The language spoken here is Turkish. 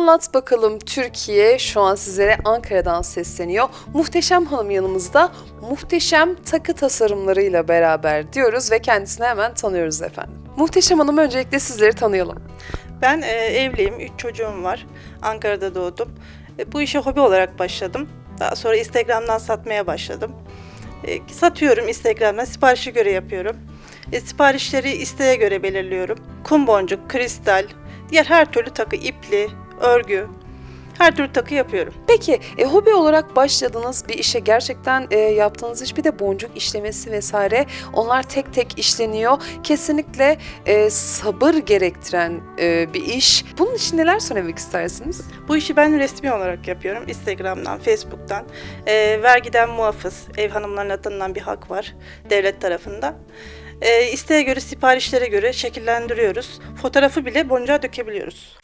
Anlat bakalım Türkiye şu an sizlere Ankara'dan sesleniyor. Muhteşem Hanım yanımızda muhteşem takı tasarımlarıyla beraber diyoruz ve kendisini hemen tanıyoruz efendim. Muhteşem Hanım öncelikle sizleri tanıyalım. Ben e, evliyim, 3 çocuğum var. Ankara'da doğdum. E, bu işe hobi olarak başladım. Daha sonra Instagram'dan satmaya başladım. E, satıyorum Instagram'dan, siparişe göre yapıyorum. E, siparişleri isteğe göre belirliyorum. Kum boncuk, kristal, diğer her türlü takı, ipli, örgü, her türlü takı yapıyorum. Peki e, hobi olarak başladığınız bir işe gerçekten e, yaptığınız iş bir de boncuk işlemesi vesaire onlar tek tek işleniyor. Kesinlikle e, sabır gerektiren e, bir iş. Bunun için neler söylemek istersiniz? Bu işi ben resmi olarak yapıyorum. Instagram'dan, Facebook'tan. E, vergiden muafız, ev hanımlarına tanınan bir hak var devlet tarafından. E, isteğe göre, siparişlere göre şekillendiriyoruz. Fotoğrafı bile boncuğa dökebiliyoruz.